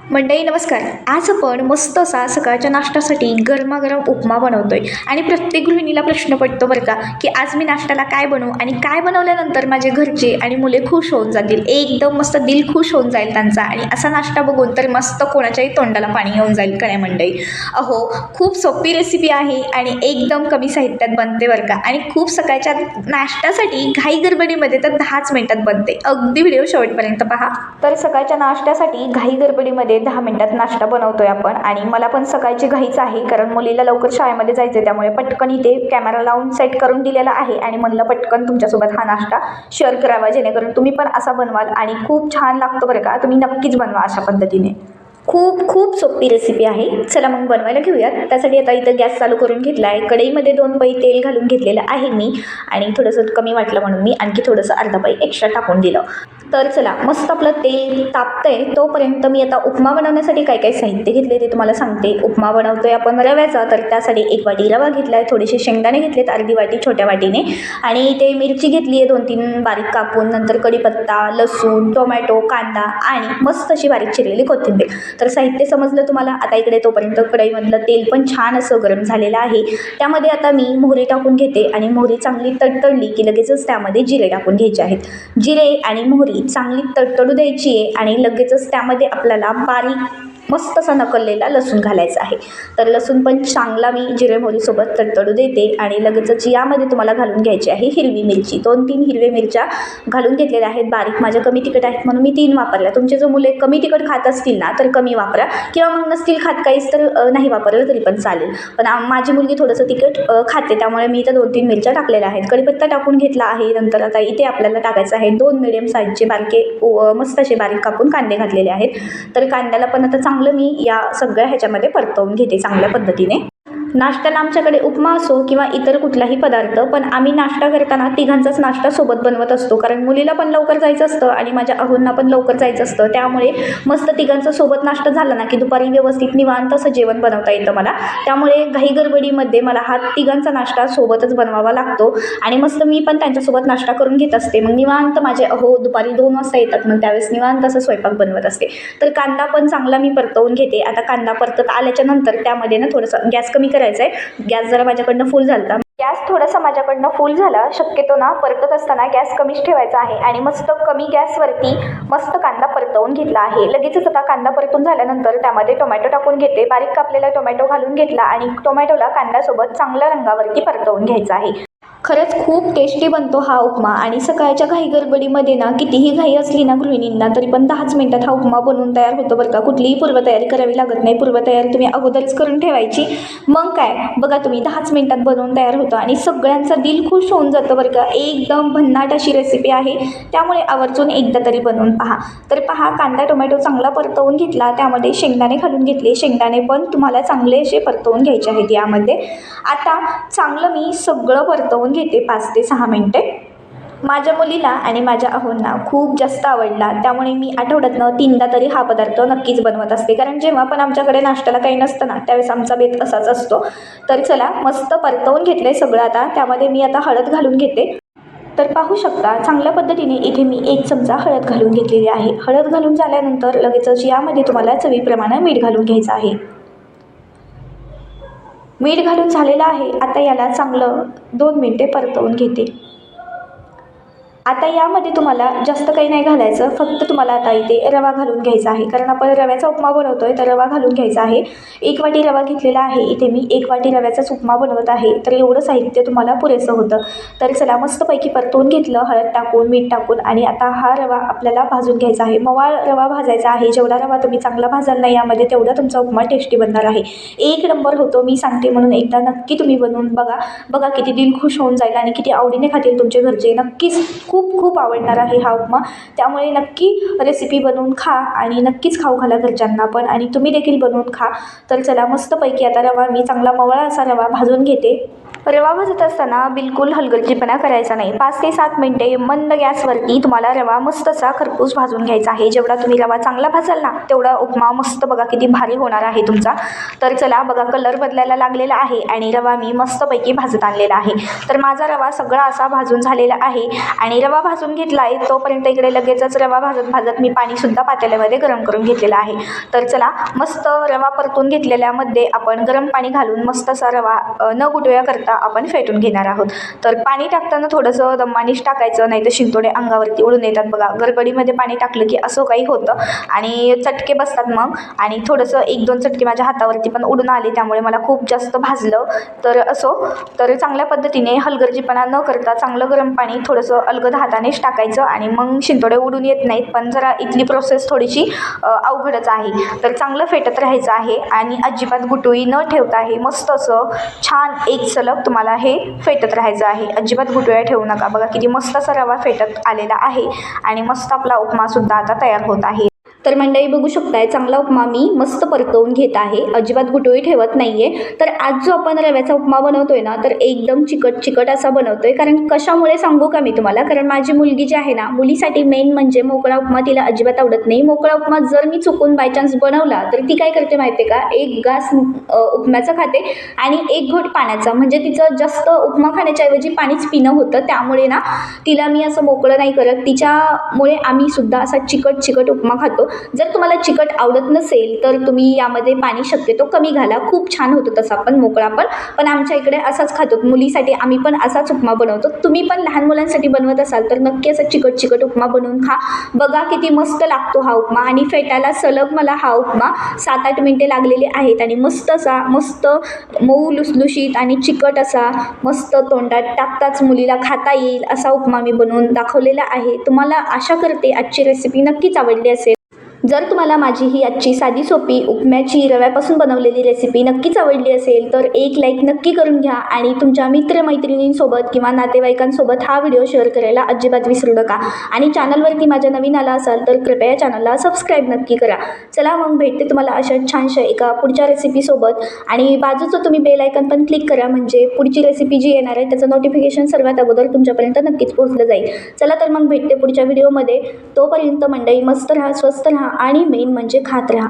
मंडई नमस्कार. आज आपण मस्त असा सकाळच्या नाश्त्यासाठी गरमागरम उपमा बनवतोय. आणि प्रत्येक गृहिणीला प्रश्न पडतो बरं का की आज मी नाश्त्याला काय बनवू? आणि काय बनवल्यानंतर माझे घरचे आणि मुले खुश होऊन जातील? एकदम मस्त दिल खुश होऊन जाईल त्यांचा. आणि असा नाश्ता बघून तर मस्त कोणाच्याही तोंडाला पाणी येऊन जाईल कण्या मंडई अहो खूप सोपी रेसिपी आहे आणि एकदम कमी साहित्यात बनते बरं का. आणि खूप सकाळच्या नाश्त्यासाठी घाई गडबडीमध्ये तर दहाच मिनिटात बनते. अगदी व्हिडिओ शेवटपर्यंत पहा. तर सकाळच्या नाश्त्यासाठी घाई गडबडीमध्ये दहा मिनिटात नाश्ता बनवतोय आपण. आणि मला पण सकाळची घाईच आहे कारण मुलीला लवकर शाळेमध्ये जायचं आहे त्यामुळे पटकन इथे कॅमेरा लावून सेट करून दिलेला आहे. आणि म्हणलं पटकन तुमच्यासोबत हा नाश्ता शेअर करावा जेणेकरून तुम्ही पण असा बनवाल. आणि खूप छान लागतो बरं का तुम्ही नक्कीच बनवा अशा पद्धतीने. खूप खूप सोपी रेसिपी आहे. चला मग बनवायला घेऊयात. त्यासाठी आता इथं गॅस चालू करून घेतला आहे कढईमध्ये दोन पै तेल घालून घेतलेलं आहे मी. आणि थोडंसं कमी वाटलं म्हणून मी आणखी थोडंसं अर्धा पै एक्स्ट्रा टाकून दिलं. तर चला मस्त आपलं तेल तापतंय. तोपर्यंत मी आता उपमा बनवण्यासाठी काय काय साहित्य घेतले ते तुम्हाला सांगते. उपमा बनवतोय आपण रव्याचा तर त्यासाठी एक वाटी रवा घेतला आहे थोडेसे शेंगदाणे घेतलेत अर्धी वाटी छोट्या वाटीने. आणि ते मिरची घेतली आहे दोन तीन बारीक कापून. नंतर कढीपत्ता लसूण टोमॅटो कांदा आणि मस्त अशी बारीक चिरलेली कोथिंबीर. तर साहित्य समजलं तुम्हाला? आता इकडे तोपर्यंत कढईमधलं तेल पण छान असं गरम झालेलं आहे. त्यामध्ये आता मी मोहरी टाकून घेते आणि मोहरी चांगली तडतडली की लगेचच त्यामध्ये जिरे टाकून घ्यायचे आहेत. जिरे आणि मोहरी चांगली तडतडू द्यायची आहे आणि लगेचच त्यामध्ये आपल्याला बारीक मस्त असा नकललेला लसूण घालायचा आहे. तर लसूण पण चांगला मी जिरे मोहरीसोबत तडतडू देते आणि लगेचच यामध्ये तुम्हाला घालून घ्यायची आहे हिरवी मिरची. दोन तीन हिरव्या मिरच्या घालून घेतलेल्या आहेत. बारीक माझ्या कमी तिखट आहेत म्हणून मी तीन वापरल्या. तुमचे जो मुले कमी तिखट खात असतील ना तर कमी वापरा. किंवा मग नसतील खात काहीच तर नाही वापरलं तरी पण चालेल. पण माझी मुलगी थोडंसं तिखट खाते. त्यामुळे मी इथं दोन तीन मिरच्या टाकलेल्या आहेत. कढीपत्ता टाकून घेतला आहे. नंतर आता इथे आपल्याला टाकायचं आहे दोन मिडियम साईजचे बारके मस्त असे बारीक कापून कांदे घातलेले आहेत. तर कांद्याला पण आता चांगलं मी या सगळ्या ह्याच्यामध्ये परतवून घेते चांगल्या पद्धतीने. नाश्त्याला आमच्याकडे उपमा असो किंवा इतर कुठलाही पदार्थ पण आम्ही नाश्ता करताना तिघांचाच नाश्ता सोबत बनवत असतो. कारण मुलीला पण लवकर जायचं असतं आणि माझ्या अहोंना पण लवकर जायचं असतं. त्यामुळे मस्त तिघांचा सोबत नाश्ता झाला ना की दुपारी व्यवस्थित निवांत असं जेवण बनवता येतं मला. त्यामुळे घाई गडबडीमध्ये मला हा तिघांचा नाश्ता सोबतच बनवावा लागतो. आणि मस्त मी पण त्यांच्यासोबत नाश्ता करून घेत असते. मग निवांत माझे अहो दुपारी दोन वाजता येतात. मग त्यावेळेस निवांत असं स्वयंपाक बनवत असते. तर कांदा पण चांगला मी परतवून घेते. आता कांदा परतत आल्याच्यानंतर त्यामध्ये ना थोडंसं गॅस कमी करायचा आहे गॅस जरा माझ्याकडनं फुल झाला गॅस थोडासा माझ्याकडनं फुल झाला. शक्यतो ना परतत असताना गॅस कमीच ठेवायचा आहे आणि मस्त कमी गॅसवरती मस्त कांदा परतवून घेतला आहे. लगेचच आता कांदा परतून झाल्यानंतर त्यामध्ये टोमॅटो टाकून घेते. बारीक कापलेला टोमॅटो घालून घेतला आणि टोमॅटोला कांद्यासोबत चांगल्या रंगावरती परतवून घ्यायचा आहे. खरंच खूप टेस्टी बनतो हा उपमा. आणि सकाळच्या घाई गडबडीमध्ये ना कितीही घाई असली ना गृहिणींना तरी पण दहाच मिनिटात हा उपमा बनवून तयार होतो बरं का. कुठलीही पूर्वतयारी करावी लागत नाही. पूर्वतयारी तुम्ही अगोदरच करून ठेवायची. मग काय? बघा तुम्ही दहाच मिनटात बनवून तयार होतो. आणि सगळ्यांचं दिल खुश होऊन जातं बरं का. एकदम भन्नाट अशी रेसिपी आहे. त्यामुळे आवर्जून एकदा तरी बनवून पहा. तर पहा कांदा टोमॅटो चांगला परतवून घेतला. त्यामध्ये शेंगदाणे घालून घेतले. शेंगदाणे पण तुम्हाला चांगले असे परतवून घ्यायचे आहेत यामध्ये. आता चांगलं मी सगळं परतवून घेते पाच ते सहा मिनटे. माझ्या मुलीला आणि माझ्या अहोंना खूप जास्त आवडला. त्यामुळे मी आठवड्यातनं तीनदा तरी हा पदार्थ नक्कीच बनवत असते. कारण जेव्हा पण आमच्याकडे नाश्त्याला काही नसतं ना त्यावेळेस आमचा बेत असाच असतो. तर चला मस्त परतवून घेतलं आहे सगळं आता. त्यामध्ये मी आता हळद घालून घेते. तर पाहू शकता चांगल्या पद्धतीने इथे मी एक चमचा हळद घालून घेतलेली आहे. हळद घालून झाल्यानंतर लगेचच यामध्ये तुम्हाला चवीप्रमाणे मीठ घालून घ्यायचं आहे. मीठ घालून झालेलं आहे. आता याला चांगलं दोन मिनटे परतवून घेते. आता यामध्ये तुम्हाला जास्त काही नाही घालायचं. फक्त तुम्हाला आता इथे रवा घालून घ्यायचा आहे. कारण आपण रव्याचा उपमा बनवतो आहे तर रवा घालून घ्यायचा आहे. एक वाटी रवा घेतलेला आहे. इथे मी एक वाटी रव्याचाच उपमा बनवत आहे. तर एवढं साहित्य तुम्हाला पुरेसं होतं. तर चला मस्तपैकी परतवून घेतलं. हळद टाकून मीठ टाकून आणि आता हा रवा आपल्याला भाजून घ्यायचा आहे. मवाळ रवा भाजायचा आहे. जेवढा रवा तुम्ही चांगला भाजाल ना यामध्ये तेवढा तुमचा उपमा टेस्टी बनणार आहे. एक नंबर होतो मी सांगते म्हणून एकदा नक्की तुम्ही बनवून बघा. बघा किती दिल खुश होऊन जाईल आणि किती आवडीने खातील तुमचे घरचे. नक्कीच खूप खूप खूप आवडणार आहे हा उपमा. त्यामुळे नक्की रेसिपी बनवून खा आणि नक्कीच खाऊ घाला घरच्यांना पण. आणि तुम्ही देखील बनवून खा. तर चला मस्तपैकी आता रवा मी चांगला मवळा असा रवा भाजून घेते. रवा भाजत असताना बिलकुल हलगर्जीपणा करायचा नाही. पाच ते सात मिनटे मंद गॅसवरती तुम्हाला रवा मस्त असा खरपूस भाजून घ्यायचा आहे. जेवढा तुम्ही रवा चांगला भाजाल ना तेवढा उपमा मस्त बघा किती भारी होणार आहे तुमचा. तर चला बघा कलर बदलायला लागलेला आहे आणि रवा मी मस्तपैकी भाजत आणलेला आहे. तर माझा रवा सगळा असा भाजून झालेला आहे आणि रवा भाजून घेतला आहे तोपर्यंत इकडे लगेचच रवा भाजत भाजत मी पाणीसुद्धा पातेल्यामध्ये गरम करून घेतलेला आहे. तर चला मस्त रवा परतून घेतलेल्यामध्ये आपण गरम पाणी घालून मस्त असा रवा न गुटव्या करता आपण फेटून घेणार आहोत. तर पाणी टाकताना थोडंसं दमानीच टाकायचं नाही तर शिंतोडे अंगावरती उडून येतात बघा. गडबडीमध्ये पाणी टाकलं की असं काही होतं. आणि चटके बसतात मग. आणि थोडंसं एक दोन चटके माझ्या हातावरती पण उडून आले त्यामुळे मला खूप जास्त भाजलं. तर असो. तर चांगल्या पद्धतीने हलगर्जीपणा न करता चांगलं गरम पाणी थोडंसं अलगद हातानेच टाकायचं आणि मग शिंतोडे उडून येत नाहीत. पण जरा इथली प्रोसेस थोडीशी अवघडच आहे. तर चांगलं फेटत राहायचं आहे आणि अजिबात गुटुई न ठेवता हे मस्त असं छान एक सलग तुम्हाला हे फेटत राहायचं आहे. अजिबात गुटव्या ठेवू नका. बघा किती मस्त असा रवा फेटत आलेला आहे. आणि मस्त आपला उपमासुद्धा आता तयार होत आहे. तर मंडळी बघू शकताय चांगला उपमा मी मस्त परतवून घेत आहे. अजिबात गुटळी ठेवत नाही आहे तर आज जो आपण रव्याचा उपमा बनवतोय ना तर एकदम चिकट चिकट असा बनवतोय. कारण कशामुळे सांगू का मी तुम्हाला? कारण माझी मुलगी जी आहे ना मुलीसाठी मेन म्हणजे मोकळा उपमा तिला अजिबात आवडत नाही. मोकळा उपमा जर मी चुकून बाय चान्स बनवला तर ती काय करते माहिती आहे का? एक घास अ, उपम्याचा खाते आणि एक घोट पाण्याचा. म्हणजे तिचं जास्त उपमा खाण्याच्या ऐवजी पाणीच पिणं होतं. त्यामुळे ना तिला मी असं मोकळं नाही करत. तिच्यामुळे आम्ही सुद्धा असा चिकट चिकट उपमा खातो. जर तुम्हाला चिकट आवडत नसेल तर तुम्ही यामध्ये पाणी शक्यतो कमी घाला. खूप छान होतो तसा पण मोकळा पण. पण आमच्या इकडे असाच खातो. मुलीसाठी आम्ही पण असाच उपमा बनवतो. तुम्ही पण लहान मुलांसाठी बनवत असाल तर नक्की असा चिकट चिकट उपमा बनवून खा. बघा किती मस्त लागतो हा उपमा. आणि फेटायला सलग मला हा उपमा सात आठ मिनटे लागलेले आहेत. आणि मस्त असा मस्त मऊ लुसलुशीत आणि चिकट असा मस्त तोंडात टाकताच मुलीला खाता येईल असा उपमा मी बनवून दाखवलेला आहे. तुम्हाला आशा करते आजची रेसिपी नक्कीच आवडली असेल. जर तुम्हाला माझी ही आजची साधी सोपी उपम्याची रव्यापासून बनवलेली रेसिपी नक्कीच आवडली असेल तर एक लाईक नक्की करून घ्या आणि तुमच्या मित्रमैत्रिणींसोबत किंवा नातेवाईकांसोबत हा व्हिडिओ शेअर करायला अजिबात विसरू नका. आणि चॅनलवरती माझ्या नवीन आला असाल तर कृपया चॅनलला सबस्क्राईब नक्की करा. चला मग भेटते तुम्हाला अशा छानशा एका पुढच्या रेसिपीसोबत आणि बाजूचं तुम्ही बेल आयकन पण क्लिक करा म्हणजे पुढची रेसिपी जी येणार आहे त्याचं नोटिफिकेशन सर्वात अगोदर तुमच्यापर्यंत नक्कीच पोहोचलं जाईल. चला तर मग भेटते पुढच्या व्हिडिओमध्ये तोपर्यंत मंडई मस्त राहा स्वस्त राहा. आणि मेन म्हणजे खात राहा